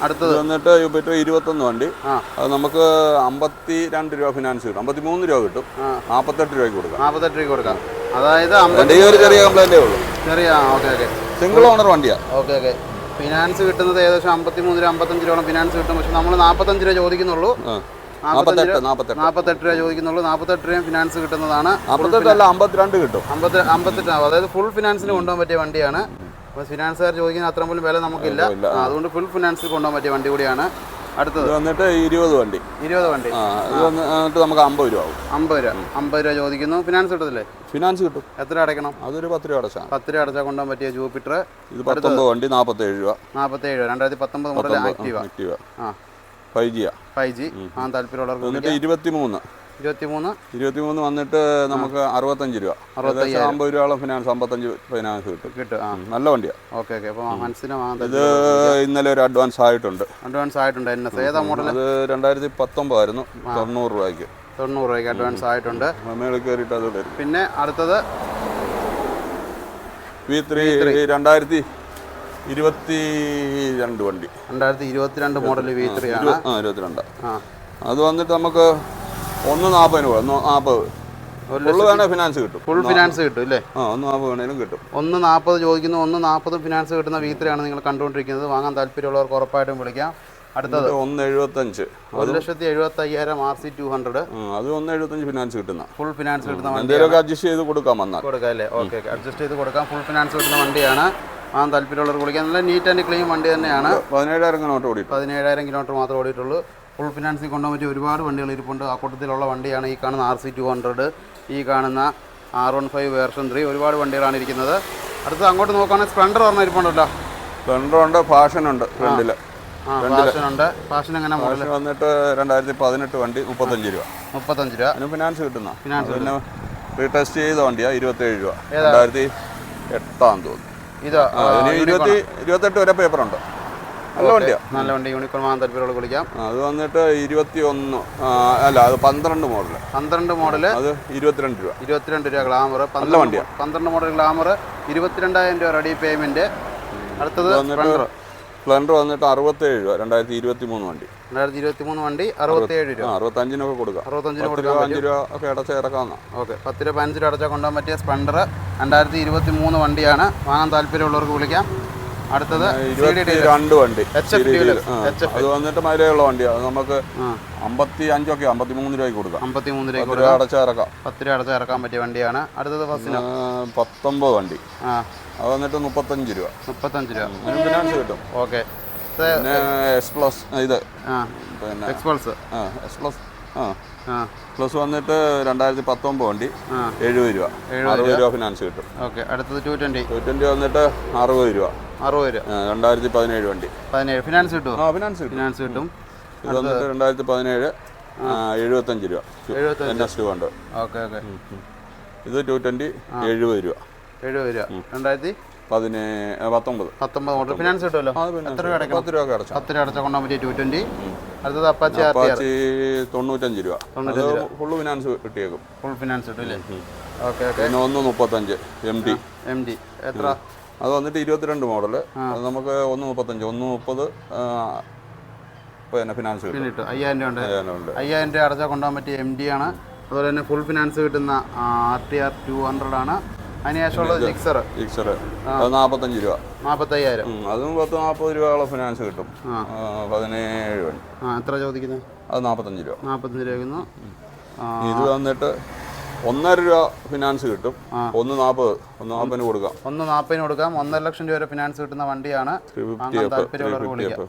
അടുത്തത്. വന്നിട്ട് യൂപ്പിറ്റർ ഇരുപത്തൊന്ന് വണ്ടി. ആ. അത് നമുക്ക് അമ്പത്തി രണ്ട് രൂപ ഫിനാൻസ് കിട്ടും. അമ്പത്തി മൂന്ന് രൂപ കിട്ടും. നാൽപ്പത്തെട്ട് രൂപയ്ക്ക് കൊടുക്കാം. നാൽപ്പത്തെട്ട് രൂപ കൊടുക്കാം. അതായത് ഒരു ചെറിയ കംപ്ലൈന്റേ ഉള്ളൂ. ചെറിയ ഓക്കെ ഓക്കെ. സിംഗിൾ ഓണർ വണ്ടിയാണ് ഓക്കെ ഓക്കെ. ഫിനാൻസ് കിട്ടുന്നത് ഏകദേശം അമ്പത്തി മൂന്ന് രൂപ അമ്പത്തഞ്ച് രൂപ ഫിനാൻസ് കിട്ടും. പക്ഷെ നമ്മൾ നാൽപ്പത്തഞ്ച് രൂപ ചോദിക്കുന്നുള്ളൂ. നാൽപ്പത്തെട്ട് രൂപ ചോദിക്കുന്നുള്ളൂ. നാൽപ്പത്തെട്ട് രൂപ ഫിനാൻസ് കിട്ടുന്നതാണ്. നാൽപ്പത്തെട്ടല്ല അമ്പത്തിരണ്ട് കിട്ടും. അമ്പത്തി അമ്പത്തെട്ട് ആവും. അതായത് ഫുൾ ഫിനാൻസിന് കൊണ്ടുപോകാൻ പറ്റിയ വണ്ടിയാണ്. അപ്പോൾ ഫിനാൻസുകാർ ചോദിക്കുന്ന അത്ര പോലും വില നമുക്കില്ല. അതുകൊണ്ട് ഫുൾ ഫിനാൻസിൽ കൊണ്ടുപോകാൻ പറ്റിയ വണ്ടി കൂടിയാണ്. അടുത്തത്? വന്നിട്ട് ഇരുപത് വണ്ടി. ഇരുപത് വണ്ടി. ഇത് വന്നിട്ട് നമുക്ക് അമ്പത് രൂപ ആവും. അമ്പത് രൂപ. അമ്പത് രൂപ ചോദിക്കുന്നു. ഫിനാൻസ് കിട്ടത്തില്ലേ? ഫിനാൻസ് കിട്ടും. എത്ര അടയ്ക്കണം? അതൊരു പത്ത് രൂപ അടച്ചാൽ പത്ത് രൂപ അടച്ചാൽ കൊണ്ടുപോകാൻ പറ്റിയ ജൂപ്പിറ്റർ ഇത് പത്തൊമ്പത് വണ്ടി നാൽപ്പത്തേഴ് രൂപ. നാൽപ്പത്തേഴ് രൂപ. രണ്ടായിരത്തി പത്തൊമ്പത് മോഡൽ ആക്റ്റീവ ആക്റ്റീവ ആ. ഫൈവ് ജിയാ ഫൈവ് ജി ആ താല്പര്യമുള്ളവർക്ക് ഇരുപത്തി മൂന്ന് ഇരുപത്തി മൂന്ന് ഇരുപത്തി മൂന്ന് വന്നിട്ട് നമുക്ക് അറുപത്തഞ്ച് രൂപ. ഏകദേശം അമ്പത് രൂപയോളം ഫിനാൻസ് അമ്പത്തഞ്ച് ഫിനാൻസ് കിട്ടും. കിട്ടും നല്ല വണ്ടിയാണ് ഓക്കെ ഓക്കെ. അപ്പോൾ മനസ്സിന് ഇത് ഇന്നലെ ഒരു അഡ്വാൻസ് ആയിട്ടുണ്ട്. അഡ്വാൻസ് ആയിട്ടുണ്ട്. എൻ എസ് ഏതാ മോഡൽ അത് രണ്ടായിരത്തി പത്തൊമ്പതായിരുന്നു തൊണ്ണൂറ് രൂപയ്ക്ക്. തൊണ്ണൂറ് രൂപയ്ക്ക് അഡ്വാൻസ് ആയിട്ടുണ്ട്. മേളിൽ കയറിയിട്ട് അത് വരും പിന്നെ അടുത്തത്? വി ത്രീ രണ്ടായിരത്തി ഇരുപത്തി രണ്ട് വണ്ടി. രണ്ടായിരത്തി ഇരുപത്തിരണ്ട് മോഡൽ വി ത്രീ ആണ് ഇരുപത്തിരണ്ട്. ആ. അത് വന്നിട്ട് നമുക്ക് ഒന്ന് നാൽപ്പതിന് പോകാം ഒന്ന് നാൽപ്പത് ഒരു ഫുള്ള് വേണേൽ ഫിനാൻസ് കിട്ടും. ഫുൾ ഫിനാൻസ് കിട്ടും അല്ലേ? ആ ഒന്ന് നാൽപ്പത് വേണേലും കിട്ടും. ഒന്ന് നാൽപ്പത് ചോദിക്കുന്നു ഒന്ന് നാൽപ്പത് ഫിനാൻസ് കിട്ടുന്ന വീത്തിലാണ് നിങ്ങൾ കണ്ടുകൊണ്ടിരിക്കുന്നത്. വാങ്ങാൻ താല്പര്യമുള്ളവർക്ക് ഉറപ്പായിട്ടും വിളിക്കാം. അടുത്തത് ഒന്ന് എഴുപത്തഞ്ച്. ഒരു ലക്ഷത്തി എഴുപത്തി അയ്യായിരം ആർ സി ടു ഹൺഡ്രഡ് അത് ഒന്ന് എഴുപത്തഞ്ച് ഫിനാൻസ് കിട്ടുന്ന. ഫുൾ ഫിനാൻസ് കിട്ടുന്ന എന്തെങ്കിലുമൊക്കെ അഡ്ജസ്റ്റ് ചെയ്ത് കൊടുക്കാം വന്നാൽ. കൊടുക്കാം അല്ലേ? ഓക്കെ ഓക്കെ അഡ്ജസ്റ്റ് ചെയ്ത് കൊടുക്കാം. ഫുൾ ഫിനാൻസ് കിട്ടുന്ന വണ്ടിയാണ്. ആ താല്പര്യമുള്ളവർക്ക് വിളിക്കാം. നല്ല നീറ്റ് ആൻഡ് ക്ലീൻ വണ്ടി തന്നെയാണ്. പതിനേഴായിരം കിലോമീറ്റർ ഓടി പതിനേഴായിരം കിലോമീറ്റർ മാത്രമേ ഓടിയിട്ടുള്ളൂ. ഫുൾ ഫിനാൻസിൽ കൊണ്ടുപോകാൻ പറ്റിയ ഒരുപാട് വണ്ടികൾ ഇരിപ്പുണ്ട്. ആ കൂട്ടത്തിലുള്ള വണ്ടിയാണ് ഈ കാണുന്ന ആർ സി ടു ഹൺഡ്രഡ് ഈ കാണുന്ന R one five version three ഒരുപാട് വണ്ടികളാണ് ഇരിക്കുന്നത്. അടുത്ത് അങ്ങോട്ട് നോക്കുകയാണെങ്കിൽ സ്പ്ലണ്ടർ പറഞ്ഞ ഇരിപ്പുണ്ടല്ലോ. സ്പ്ലണ്ടർ ഉണ്ട് ഫാഷൻ ഉണ്ട് ഫ്രണ്ടിൽ വന്നിട്ട് രണ്ടായിരത്തി പതിനെട്ട് വണ്ടി മുപ്പത്തഞ്ച് രൂപ. മുപ്പത്തഞ്ച് രൂപ. ഫിനാൻസ് കിട്ടുന്ന? ഫിനാൻസ് പിന്നെ റീടെസ്റ്റ് ചെയ്ത വണ്ടിയാണ് ഇരുപത്തേഴ് രൂപ. രണ്ടായിരത്തി എട്ടാം തോന്നുന്നു. ഇത് ഇരുപത്തി ഇരുപത്തെട്ട് വരെ പേപ്പറുണ്ട് നല്ല വണ്ടിയാണ് നല്ല വണ്ടി യൂണിക്കോൺ വാങ്ങാൻ താല്പര്യമുള്ള വിളിക്കാം. അത് വന്നിട്ട് ഇരുപത്തി ഒന്ന് അല്ല അത് പന്ത്രണ്ട് മോഡൽ പന്ത്രണ്ട് മോഡൽ. അത് ഇരുപത്തിരണ്ട് രൂപ. ഇരുപത്തിരണ്ട് രൂപ ഗ്ലാമർ പന്ത്രണ്ട് പന്ത്രണ്ട് മോഡൽ ഗ്ലാമർ ഇരുപത്തിരണ്ടായിരം രൂപ റെഡി പേയ്മെന്റ് അടുത്തത് സ്പ്ലെൻഡർ വന്നിട്ട് അറുപത്തേഴ് രൂപ രണ്ടായിരത്തി ഇരുപത്തി മൂന്ന് വണ്ടി രണ്ടായിരത്തി ഇരുപത്തി മൂന്ന് വണ്ടി അറുപത്തേഴ് രൂപ. അറുപത്തഞ്ചിനൊക്കെ കൊടുക്കാം. അറുപത്തഞ്ചിന് അഞ്ച് രൂപ ഒക്കെ അടച്ച് ഇറക്കാവുന്ന ഓക്കെ. പത്ത് രൂപ പതിനഞ്ച് രൂപ അടച്ചാൽ കൊണ്ടുപോകാൻ പറ്റിയ സ്പ്ലെൻഡർ രണ്ടായിരത്തി ഇരുപത്തി മൂന്ന് വണ്ടിയാണ്. വാങ്ങാൻ താല്പര്യമുള്ളവർക്ക് വിളിക്കാം. അടുത്തത് രണ്ട് വണ്ടി. അത് വന്നിട്ട് മൈലേജുള്ള വണ്ടിയാണ് അത് നമുക്ക് അമ്പത്തി അഞ്ചൊക്കെ അമ്പത്തി മൂന്ന് രൂപയ്ക്ക് കൊടുക്കാം. അമ്പത്തി മൂന്ന് രൂപ രൂപ അടച്ച് ഇറക്കാം പത്ത് രൂപ അടച്ചിറക്കാൻ പറ്റിയ വണ്ടിയാണ്. അടുത്തത് ബസ്സിന് പത്തൊമ്പത് വണ്ടി. അത് വന്നിട്ട് മുപ്പത്തഞ്ച് രൂപ. മുപ്പത്തഞ്ച് രൂപ. ഫിനാൻസ് കിട്ടും. ഓക്കെ. പിന്നെ എസ് പ്ലസ് ഇത്. പിന്നെ എക്സ്പൾസ് ആ എക്സ് പ്ലസ് ആ. പ്ലസ് വന്നിട്ട് രണ്ടായിരത്തി പത്തൊമ്പത് വണ്ടി. എഴുപത് രൂപ. അറുപത് രൂപ. ഫിനാൻസ് കിട്ടും. ഓക്കെ അടുത്തത് ടു ട്വന്റി ടു ട്വന്റി വന്നിട്ട് അറുപത് രൂപ. അറുപത് രൂപ. രണ്ടായിരത്തി പതിനേഴ് വണ്ടി. പതിനേഴ്. ഫിനാൻസ് കിട്ടും ആ ഫിനാൻസ് ഫിനാൻസ് കിട്ടും. ഇത് വന്നിട്ട് രണ്ടായിരത്തി പതിനേഴ് എഴുപത്തഞ്ച് രൂപ. എൻ എസ് ടു ഉണ്ട് ഓക്കെ. ഓക്കെ ഇത് ടു ട്വന്റി എഴുപത് രൂപ. എഴുപത് രൂപ. രണ്ടായിരത്തി? പതിനേ ആ, പത്തൊമ്പത്. പത്തൊമ്പത്. ഫിനാൻസ് കിട്ടുമല്ലോ പത്ത് രൂപ അടച്ചാൽ പത്ത് രൂപ അടച്ചാൽ കൊണ്ടാൻ പറ്റിയ ടു ട്വന്റി അടുത്തത് അപ്പാച്ചി അപ്പാച്ചി തൊണ്ണൂറ്റഞ്ച് രൂപ. അത് ഫുള്ള് ഫിനാൻസ് കിട്ടിയേക്കും. ഫുൾ ഫിനാൻസ് കിട്ടും അല്ലേ ഓക്കെ ഓക്കെ. പിന്നെ ഒന്ന് മുപ്പത്തഞ്ച് എം ഡി എം ഡി എത്ര? അത് വന്നിട്ട് ഇരുപത്തിരണ്ട് മോഡൽ അത് നമുക്ക് ഒന്ന് മുപ്പത്തഞ്ച് ഒന്ന് മുപ്പത് പിന്നെ ഫിനാൻസ് കിട്ടും. അയ്യായിരം രൂപ ഉണ്ട്. അയ്യായിരം രൂപ അടച്ചാൽ കൊണ്ടുപോകാൻ പറ്റിയ എം ഡി ആണ്. അതുപോലെ തന്നെ ഫുൾ ഫിനാൻസ് കിട്ടുന്ന R T R two hundred ആണ്. അതിന് ശേഷമുള്ളത് ജിക്സർ ഫിക്സർ അത് നാൽപ്പത്തഞ്ച് രൂപ. നാൽപ്പത്തയ്യായിരം അതും പത്ത് നാൽപ്പത് രൂപയോളം ഫിനാൻസ് കിട്ടും. പതിനേഴ് ആ എത്ര ചോദിക്കുന്നത് അത് നാൽപ്പത്തഞ്ച് രൂപ. നാൽപ്പത്തഞ്ച് രൂപ ഇത് വന്നിട്ട് ഒന്നര രൂപ ഫിനാൻസ് കിട്ടും. ഒന്ന് നാൽപ്പത് ഒന്ന് നാൽപ്പതിന് കൊടുക്കാം. ഒന്ന് നാൽപ്പതിന് കൊടുക്കാം. ഒന്നര ലക്ഷം രൂപ വരെ ഫിനാൻസ് കിട്ടുന്ന വണ്ടിയാണ്.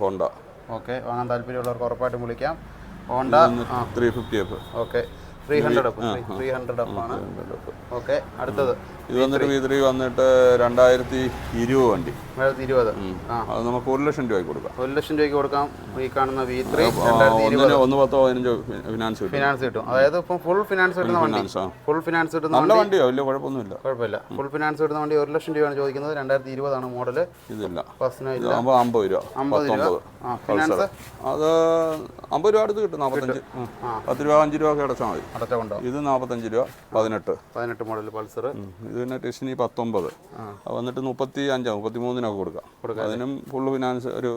ഹോണ്ട ഓക്കെ വാങ്ങാൻ താല്പര്യമുള്ളവർക്ക് ഉറപ്പായിട്ടും വിളിക്കാം. Honda. Three fifty F okay three hundred up three hundred ആണ്. ഓക്കെ അടുത്തത്. ഇത് വന്നിട്ട് വി ത്രീ വന്നിട്ട് രണ്ടായിരത്തി ഇരുപത് വണ്ടി. രണ്ടായിരത്തി ഇരുപത് അത് നമുക്ക് ഒരു ലക്ഷം രൂപയ്ക്ക് കൊടുക്കാം. ഒരു ലക്ഷം രൂപയ്ക്ക് കൊടുക്കാം. ഈ കാണുന്ന വി ത്രീ ഒന്ന് പത്തോ പതിനഞ്ചോ ഫിനാൻസ് ഫിനാൻസ് കിട്ടും. അതായത് ഇപ്പം ഫുൾ ഫിനാൻസ് കിട്ടുന്ന വണ്ടി. ഫുൾ ഫിനാൻസ് കിട്ടുന്ന നല്ല വണ്ടിയോ വലിയ കുഴപ്പമൊന്നുമില്ല. കുഴപ്പമില്ല. ഫുൾ ഫിനാൻസ് കിട്ടുന്ന വണ്ടി ഒരു ലക്ഷം രൂപയാണ് ചോദിക്കുന്നത്. രണ്ടായിരത്തി ഇരുപതാണ് മോഡൽ ഇതില്ല അമ്പത് രൂപ. അമ്പത് രൂപ. ഫിനാൻസ് അത് അമ്പത് രൂപ അടുത്ത് കിട്ടും. നാൽപ്പത്തഞ്ച്. പത്ത് രൂപ അഞ്ച് രൂപ ഒക്കെ അടച്ചാൽ മതി. അടച്ച ഇത് നാൽപ്പത്തഞ്ച് രൂപ പതിനെട്ട്. പതിനെട്ട് മോഡൽ പൾസർ. ഇത് പിന്നെ ടെസ്റ്റിന് പത്തൊമ്പത്. വന്നിട്ട് മുപ്പത്തി അഞ്ചാ മുപ്പത്തി മൂന്നിനൊക്കെ കൊടുക്കാം. അതിനും ഫുള്ള് ഫിനാൻസ് ഒരു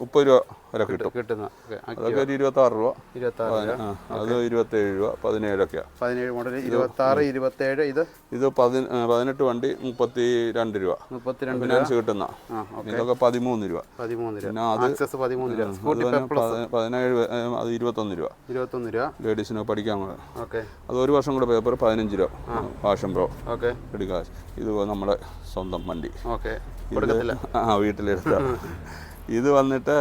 മുപ്പത് രൂപ വരെ കിട്ടും. കിട്ടുന്ന ഓക്കെ അതൊക്കെ ഒരു ഇരുപത്തി ആറ് രൂപ. ഇരുപത്തി ഏഴ് അത് ഇരുപത്തേഴ് രൂപ പതിനേഴൊക്കെയാണ് പതിനേഴ് മോഡൽ ഇരുപത്തി ആറ് ഇരുപത്തേഴ് ഇത്? ഇത് പതി ആ, പതിനെട്ട് വണ്ടി മുപ്പത്തി രണ്ട് രൂപ. മുപ്പത്തിരണ്ട് രൂപ? ഫിനാൻസ് കിട്ടുന്ന. ഇതൊക്കെ പതിമൂന്ന് രൂപ. പതിമൂന്ന് രൂപ. അത് ആക്സസ് പതിമൂന്ന് രൂപ. അത് പതിനേഴ് അത് ഇരുപത്തൊന്ന് രൂപ. ഇരുപത്തൊന്ന് രൂപ? ലേഡീസിന് പഠിക്കാൻ കൂടെ ഓക്കെ. അത് ഒരു വർഷം കൂടെ പേപ്പർ പതിനഞ്ച് രൂപ. Fashion Pro okay. എടുക്കാം ഇത് നമ്മുടെ സ്വന്തം വണ്ടി. ഓക്കെ. ഇത് കൊടുക്കത്തില്ല. ആ വീട്ടിലെടുത്ത ഇത് വന്നിട്ട്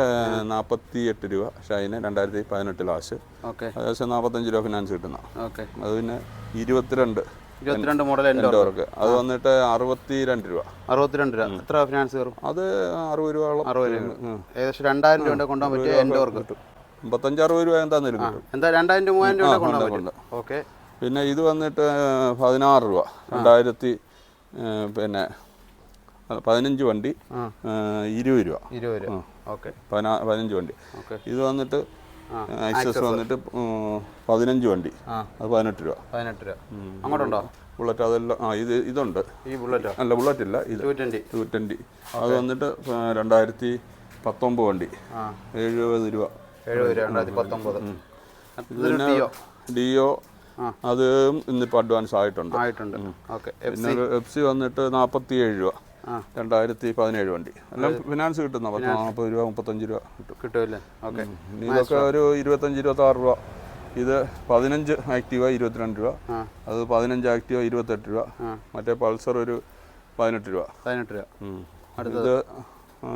നാൽപ്പത്തി എട്ട് രൂപ. ഷൈന് രണ്ടായിരത്തി പതിനെട്ട് ലാസ്റ്റ്. ഓക്കെ. ഏകദേശം നാൽപ്പത്തഞ്ച് രൂപ ഫിനാൻസ് കിട്ടുന്ന. ഓക്കെ. അത് പിന്നെ ഇരുപത്തിരണ്ട് ഇരുപത്തിരണ്ട് മോഡൽ എന്റെ അത് വന്നിട്ട് അറുപത്തി രണ്ട് രൂപ. അറുപത്തിരണ്ട് രൂപ. എത്ര ഫിനാൻസ് കയറും? അത് അറുപത് രൂപയോളം അറുപത് രൂപ. ഏകദേശം രണ്ടായിരം രൂപ കൊണ്ടുപോകാൻ പറ്റിയ എന്റെ വർക്ക് കിട്ടും അമ്പത്തഞ്ച് അറുപത് രൂപ എന്താ കിട്ടും. എന്താ രണ്ടായിരം മൂവായിരം രൂപ കൊണ്ടുപോകാൻ പറ്റും ഓക്കെ. പിന്നെ ഇത് വന്നിട്ട് പതിനാറ് രൂപ. രണ്ടായിരത്തി പിന്നെ പതിനഞ്ച് വണ്ടി ഇരുപത് രൂപ. ഇരുപത് രൂപ. ഓക്കെ. പതിനഞ്ച് വണ്ടി. ഇത് വന്നിട്ട് ആക്സസ് വന്നിട്ട് പതിനഞ്ച് വണ്ടി. അത് പതിനെട്ട് രൂപ. പതിനെട്ട് രൂപ. അങ്ങോട്ടുണ്ടോ? ബുള്ളറ്റ് അതെല്ലാം ആ ഇത് ഇതുണ്ട്. ഈ ബുള്ളറ്റ്? അല്ല ബുള്ളറ്റ് ഇല്ല ഇത്. ടു ട്വന്റി അത് വന്നിട്ട് രണ്ടായിരത്തി പത്തൊമ്പത് വണ്ടി. എഴുപത് രൂപ. എഴുപത് രൂപ രണ്ടായിരത്തി പത്തൊമ്പത്. പിന്നെ ഡിഒ. അത് ഇന്നിപ്പോൾ അഡ്വാൻസ് ആയിട്ടുണ്ട്. ആയിട്ടുണ്ട്. ഓക്കെ. F C? വന്നിട്ട് നാൽപ്പത്തി ഏഴ് രൂപ. രണ്ടായിരത്തി പതിനേഴ് വണ്ടി. എല്ലാം ഫിനാൻസ് കിട്ടുന്ന? പത്ത് നാൽപ്പത് രൂപ മുപ്പത്തഞ്ച് രൂപ കിട്ടും. കിട്ടുമല്ലേ ഓക്കെ. ഇതൊക്കെ ഒരു ഇരുപത്തഞ്ച് ഇരുപത്തി ആറ് രൂപ. ഇത് പതിനഞ്ച് ആക്റ്റീവ ഇരുപത്തിരണ്ട് രൂപ. അത് പതിനഞ്ച് ആക്റ്റീവ ഇരുപത്തെട്ട് രൂപ. മറ്റേ പൾസർ ഒരു പതിനെട്ട് രൂപ. പതിനെട്ട് രൂപ. ഇത്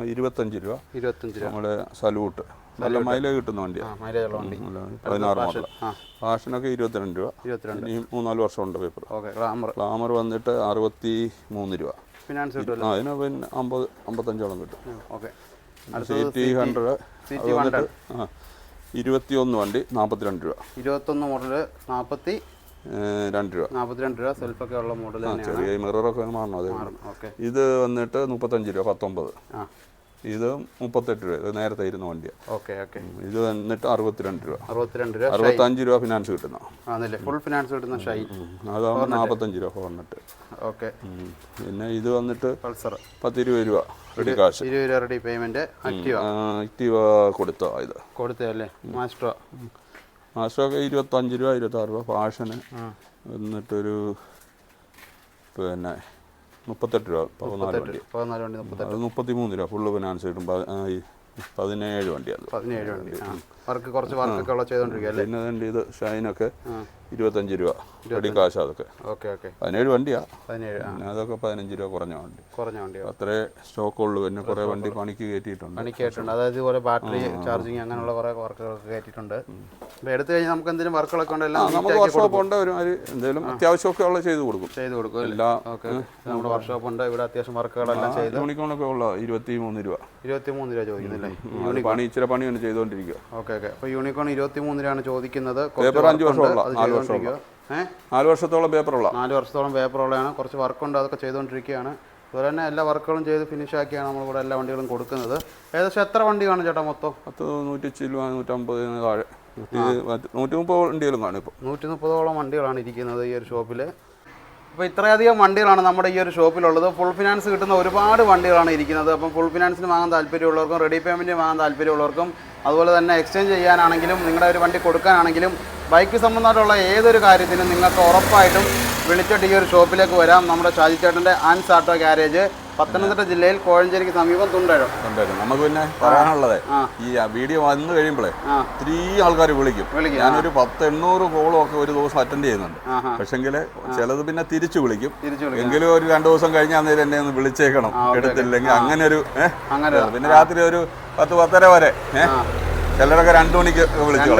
ഇരുപത്തഞ്ച് രൂപ. ഇരുപത്തഞ്ച് രൂപ. നമ്മുടെ സലൂട്ട് നല്ല മൈലേജ് കിട്ടുന്ന വണ്ടിയാണ് വണ്ടി. പതിനാറ് മോഡൽ ഫാഷനൊക്കെ ഇരുപത്തിരണ്ട് രൂപ. ഇരുപത്തിരണ്ട്. ഇനി മൂന്നാൽ ഉണ്ട് പേപ്പർ ഓക്കെ ഗ്ലാമർ ഗ്ലാമർ വന്നിട്ട് അറുപത്തി മൂന്ന് രൂപ ഫിനാൻസ് കിട്ടുമല്ലോ? ആ അതിന് പിന്നെ അമ്പത് അമ്പത്തഞ്ചോളം കിട്ടും. ഓക്കെ. സി ടി ഹൺഡ്രഡ് വന്നിട്ട് ആ ഇരുപത്തി ഒന്ന് വണ്ടി നാൽപ്പത്തിരണ്ട് രൂപ. ഇരുപത്തൊന്ന് മോഡൽ നാൽപ്പത്തി രണ്ട് രൂപ. നാൽപ്പത്തിരണ്ട് രൂപ സെൽഫൊക്കെ ഉള്ള മോഡൽ ചെറിയ മിററൊക്കെ മാറണം അതെ ഇത് വന്നിട്ട് മുപ്പത്തഞ്ച് രൂപ പത്തൊമ്പത്. ഇത് മുപ്പത്തെട്ട് രൂപ ഇത് നേരത്തെ ഇരുന്ന വണ്ടിയാണ് ഓക്കെ ഓക്കെ. ഇത് എന്നിട്ട് അറുപത്തിരണ്ട് രൂപ. അറുപത്തിരണ്ട് രൂപ അറുപത്തഞ്ച് രൂപ ഫിനാൻസ് കിട്ടുന്ന? ആണല്ലേ ഫുൾ ഫിനാൻസ് കിട്ടുന്ന ഷൈ അതാവുമ്പോൾ നാൽപ്പത്തഞ്ച് രൂപ ഫോണിട്ട് ഓക്കെ. പിന്നെ ഇത് വന്നിട്ട് പൾസർ. പത്ത് ഇരുപത് രൂപ റെഡി കാശ് ഇരുപത് രൂപ റെഡി പേയ്മെന്റ് ആക്റ്റീവ ആക്റ്റീവ കൊടുത്തോ ഇത്? കൊടുത്തല്ലേ മാസ്റ്റർ. മാസമൊക്കെ ഇരുപത്തഞ്ച് രൂപ ഇരുപത്താറ് രൂപ ഫാഷന് എന്നിട്ടൊരു പിന്നെ മുപ്പത്തെട്ട് രൂപ പതിനാല് വണ്ടി. പതിനാല് വണ്ടി അത് മുപ്പത്തി മൂന്ന് രൂപ ഫുള്ള് ഫിനാൻസ് കിട്ടും പതിനേഴ് വണ്ടി അത്. പതിനേഴ് വണ്ടി ആ. വർക്ക് കുറച്ച് വർക്കൊക്കെ ഉള്ള ചെയ്തോണ്ടിരിക്കുക പിന്നെ അതുകൊണ്ട് ഇത് ഷൈനൊക്കെ ഇരുപത്തഞ്ച് രൂപ. റെഡി കാശ് അതൊക്കെ. Okay okay. പതിനേഴ് വണ്ടിയാ. പതിനേഴ് അതൊക്കെ പതിനഞ്ച് രൂപ കുറഞ്ഞ വണ്ടി. കുറഞ്ഞ വണ്ടി അത്രേ സ്റ്റോക്ക് ഉള്ളൂ. പിന്നെ കുറേ വണ്ടി പണിക്ക് കയറ്റിയിട്ടുണ്ട് പണിക്കായിട്ടുണ്ട് അതായത് ഇതുപോലെ ബാറ്ററി ചാർജിങ് അങ്ങനെയുള്ള കുറേ വർക്കുകളൊക്കെ കയറ്റിയിട്ടുണ്ട് അപ്പോൾ എടുത്തു കഴിഞ്ഞാൽ നമുക്ക് എന്തെങ്കിലും വർക്കുകളൊക്കെ ഉണ്ടല്ലോ നമുക്ക് വർക്ക്ഷോപ്പ് ഉണ്ട്. ഒരു എന്തെങ്കിലും അത്യാവശ്യമൊക്കെ ഉള്ള ചെയ്ത് കൊടുക്കും. ചെയ്ത് കൊടുക്കും എല്ലാ ഓക്കെ നമ്മുടെ വർക്ക്ഷോപ്പ് ഉണ്ട്. ഇവിടെ അത്യാവശ്യം വർക്കുകളെല്ലാം ചെയ്ത്. യൂണിക്കോണൊക്കെ ഉള്ള ഇരുപത്തി മൂന്ന് രൂപ ഇരുപത്തി മൂന്ന് രൂപ ചോദിക്കുന്നില്ലേ പണി ഇച്ചിരി പണി ഒന്ന് ചെയ്തുകൊണ്ടിരിക്കുക ഓക്കെ ഓക്കെ. അപ്പോൾ യൂണിക്കോൺ ഇരുപത്തി മൂന്ന് രൂപയാണ് ചോദിക്കുന്നത്. അഞ്ച് വർഷമുള്ള, നാല് ചെയ്തുകൊണ്ടിരിക്കുക ഏഹ് നാല് വർഷത്തോളം പേപ്പറുള്ള. നാല് വർഷത്തോളം പേപ്പറുള്ളതാണ് കുറച്ച് വർക്കുണ്ട് അതൊക്കെ ചെയ്തുകൊണ്ടിരിക്കുകയാണ്. അതുപോലെ തന്നെ എല്ലാ വർക്കുകളും ചെയ്ത് ഫിനിഷ് ആക്കിയാണ് നമ്മൾ ഇവിടെ എല്ലാ വണ്ടികളും കൊടുക്കുന്നത്. ഏകദേശം എത്ര വണ്ടിയാണ് ചേട്ടാ മൊത്തം? പത്ത് നൂറ്റി ചില്ലുവ നൂറ്റമ്പതിന് താഴെ. നൂറ്റി മുപ്പത് വണ്ടികളും കാണും ഇപ്പോൾ നൂറ്റി മുപ്പതോളം വണ്ടികളാണ് ഇരിക്കുന്നത് ഈ ഒരു ഷോപ്പിൽ അപ്പോൾ ഇത്രയധികം വണ്ടികളാണ് നമ്മുടെ ഈ ഒരു ഷോപ്പിലുള്ളത്. ഫുൾ ഫിനാൻസ് കിട്ടുന്ന ഒരുപാട് വണ്ടികളാണ് ഇരിക്കുന്നത്. അപ്പം ഫുൾ ഫിനാൻസിന് വാങ്ങാൻ താല്പര്യമുള്ളവർക്കും റെഡി പേയ്മെന്റിന് വാങ്ങാൻ താല്പര്യമുള്ളവർക്കും അതുപോലെ തന്നെ എക്സ്ചേഞ്ച് ചെയ്യാനാണെങ്കിലും നിങ്ങളുടെ ഒരു വണ്ടി കൊടുക്കാനാണെങ്കിലും ബൈക്ക് സംബന്ധമായിട്ടുള്ള ഏതൊരു കാര്യത്തിനും നിങ്ങൾക്ക് ഉറപ്പായിട്ടും വിളിച്ചിട്ട് ഈ ഒരു ഷോപ്പിലേക്ക് വരാം. നമ്മുടെ ഷാജി ചേട്ടന്റെ ആൻസ് ആട്ടോ ഗ്യാരേജ് പത്തനംതിട്ട ജില്ലയിൽ കോഴഞ്ചേരിക്ക് സമീപം തുണ്ടഴം തുണ്ടഴം നമുക്ക് പിന്നെ പറയാനുള്ളത് ഈ വീഡിയോ വന്നു കഴിയുമ്പോഴേ ഒത്തിരി ആൾക്കാർ വിളിക്കും. ഞാനൊരു പത്ത് എണ്ണൂറ് കോളും ഒക്കെ ഒരു ദിവസം അറ്റൻഡ് ചെയ്യുന്നുണ്ട്. പക്ഷെങ്കിൽ ചിലത് പിന്നെ തിരിച്ചു വിളിക്കും. എങ്കിലും ഒരു രണ്ടു ദിവസം കഴിഞ്ഞാൽ അന്നേരം എന്നെ ഒന്ന് വിളിച്ചേക്കണം. എടുത്തില്ലെങ്കിൽ അങ്ങനെ ഒരു അങ്ങനെ പിന്നെ രാത്രി ഒരു പത്ത് പത്തര വരെ ഏഹ് ചിലരൊക്കെ രണ്ടു മണിക്ക് വിളിച്ചു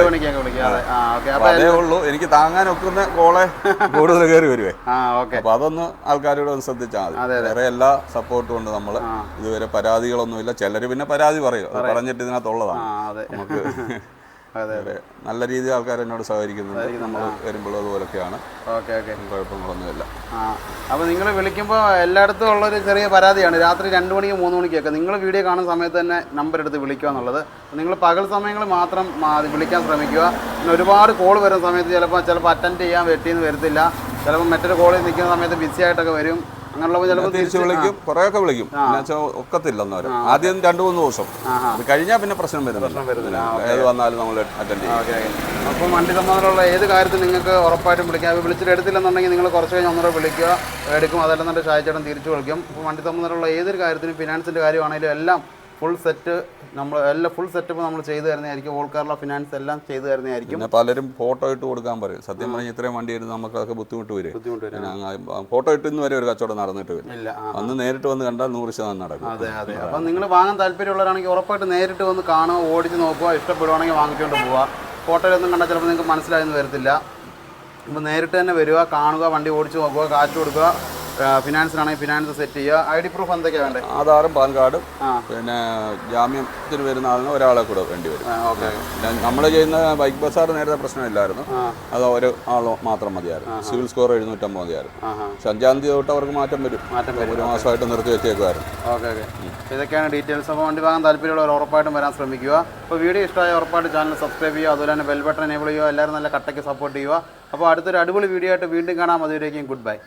അതെ. ഉള്ളൂ. എനിക്ക് താങ്ങാൻ ഒക്കുന്ന കോളെ കൂടുതൽ കയറി വരുവേ. അപ്പൊ അതൊന്ന് ആൾക്കാരോട് ഒന്ന് ശ്രദ്ധിച്ചാൽ മതി. വേറെ എല്ലാ സപ്പോർട്ടും ഉണ്ട് നമ്മൾ ഇതുവരെ പരാതികളൊന്നുമില്ല. ചിലര് പിന്നെ പരാതി പറയും. പറഞ്ഞിട്ട് ഇതിനകത്തുള്ളതാണ് നമുക്ക് *laughs* അതെ അതെ. നല്ല രീതിയിൽ ആൾക്കാർ എന്നോട് സഹകരിക്കുന്നുണ്ട്. നമ്മൾ വരുമ്പോൾ അതുപോലൊക്കെയാണ്. Okay okay. കുഴപ്പങ്ങളൊന്നുമില്ല. ആ. അപ്പോൾ നിങ്ങൾ വിളിക്കുമ്പോൾ എല്ലായിടത്തും ഉള്ളൊരു ചെറിയ പരാതിയാണ്. രാത്രി രണ്ട് മണിക്ക് മൂന്ന് മണിക്കൊക്കെ നിങ്ങൾ വീഡിയോ കാണുന്ന സമയത്ത് തന്നെ നമ്പർ എടുത്ത് വിളിക്കുക എന്നുള്ളത്. നിങ്ങൾ പകൽ സമയങ്ങളിൽ മാത്രം വിളിക്കാൻ ശ്രമിക്കുക. പിന്നെ ഒരുപാട് കോൾ വരുന്ന സമയത്ത് ചിലപ്പോൾ ചിലപ്പോൾ അറ്റൻഡ് ചെയ്യാൻ വെട്ടിന്ന് വരത്തില്ല. ചിലപ്പോൾ മറ്റൊരു കോളിൽ നിൽക്കുന്ന സമയത്ത് ബിസി ആയിട്ടൊക്കെ വരും. അങ്ങനെയുള്ളപ്പോൾ ചിലപ്പോൾ തിരിച്ച് വിളിക്കും കുറേയൊക്കെ വിളിക്കും. എന്നുവെച്ചാൽ ഒക്കത്തില്ല എന്നവര് ആദ്യം രണ്ടു മൂന്ന് ദിവസം. അത് കഴിഞ്ഞാൽ പിന്നെ പ്രശ്നം വരുന്നില്ല. ഏത് വന്നാലും നമ്മൾ അറ്റൻഡ് ചെയ്യും. അപ്പോൾ വണ്ടി സംബന്ധമുള്ള ഏത് കാര്യത്തിൽ നിങ്ങൾക്ക് ഉറപ്പായിട്ടും വിളിക്കാം. അപ്പോൾ വിളിച്ചിട്ട് എടുത്തില്ലെന്നുണ്ടെങ്കിൽ നിങ്ങൾ കുറച്ച് കഴിഞ്ഞ് ഒന്നുകൂടെ വിളിക്കുക. എടുക്കും. അതല്ലെന്നുണ്ടെങ്കിൽ ഷായച്ചേട്ടൻ തിരിച്ചു വിളിക്കും. അപ്പോൾ വണ്ടി സംബന്ധമുള്ള ഏതൊരു കാര്യത്തിനും ഫിനാൻസിന്റെ കാര്യമാണെങ്കിലും എല്ലാം ഫുൾ സെറ്റ് നമ്മൾ എല്ലാം ഫുൾ സെറ്റപ്പ് നമ്മൾ ചെയ്തു തരുന്നതായിരിക്കും. ഓൾ കേരള ഫിനാൻസ് എല്ലാം ചെയ്തു തരുന്നതായിരിക്കും. പിന്നെ പലരും ഫോട്ടോ ഇട്ട് കൊടുക്കാൻ പറയും. സത്യം പറഞ്ഞാൽ ഇത്രയും വണ്ടി എടുത്ത് നമുക്കതൊക്കെ ബുദ്ധിമുട്ട് വരും. ബുദ്ധിമുട്ട് വരും. ഫോട്ടോ ഇട്ട് ഇന്ന് വരെ ഒരു കച്ചവടം നടന്നിട്ട് വരും. അന്ന് നേരിട്ട് വന്ന് കണ്ടാൽ നൂറ് ശതമാനം നടക്കും. അതെ അതെ. അപ്പം നിങ്ങൾ വാങ്ങാൻ താല്പര്യമുള്ളവരാണെങ്കിൽ ഉറപ്പായിട്ട് നേരിട്ട് വന്ന് കാണുക ഓടിച്ച് നോക്കുക ഇഷ്ടപ്പെടുവാണെങ്കിൽ വാങ്ങിച്ചുകൊണ്ട് പോവുക. ഫോട്ടോയിലൊന്നും കണ്ടാൽ ചിലപ്പോൾ നിങ്ങൾക്ക് മനസ്സിലായെന്ന് വരത്തില്ല. അപ്പോൾ നേരിട്ട് തന്നെ വരിക കാണുക വണ്ടി ഓടിച്ച് നോക്കുക കാറ്റ് കൊടുക്കുക. ഫിനാൻസിനാണെങ്കിൽ ഫിനാൻസ് സെറ്റ് ചെയ്യുക. ഐ ഡി പ്രൂഫ് എന്തൊക്കെയാണ് വേണ്ടത് ആധാറും പാൻ കാർഡും പിന്നെ ജാമ്യത്തിന് വരുന്ന ആളിന് ഒരാളെ കൂടെ വേണ്ടി വരും. ഓക്കെ. നമ്മൾ ചെയ്യുന്ന ബൈക്ക് ബസ്സാർ നേരത്തെ പ്രശ്നമില്ലായിരുന്നു. അത് ഒരു ആൾ മാത്രം മതിയായിരുന്നു. സിവിൽ സ്കോർ എഴുന്നൂറ്റമ്പത് മതിയായിരുന്നു. പക്ഷെ അഞ്ചാം തീയതി തൊട്ട് അവർക്ക് മാറ്റം വരും. മാറ്റം വരും. ഒരു മാസമായിട്ട് നിർത്തി വെച്ചേക്കുമായിരുന്നു ഓക്കെ ഓക്കെ. ഇതൊക്കെയാണ് ഡീറ്റെയിൽസ് അപ്പോൾ വണ്ടി വാങ്ങാൻ താല്പര്യമുള്ളവർ ഉറപ്പായിട്ടും വരാൻ ശ്രമിക്കുക. അപ്പോൾ വീഡിയോ ഇഷ്ടമായ ഉറപ്പായിട്ട് ചാനൽ സബ്സ്ക്രൈബ് ചെയ്യുക. അതുപോലെ തന്നെ ബെൽ ബട്ടൺ എനേബിൾ ചെയ്യുക. എല്ലാവരും നല്ല കട്ടയ്ക്ക് സപ്പോർട്ട് ചെയ്യുക. അപ്പോൾ അടുത്തൊരു അടിപൊളി വീഡിയോ ആയിട്ട് വീണ്ടും കാണാം. അതുവരേക്കും ഗുഡ് ബൈ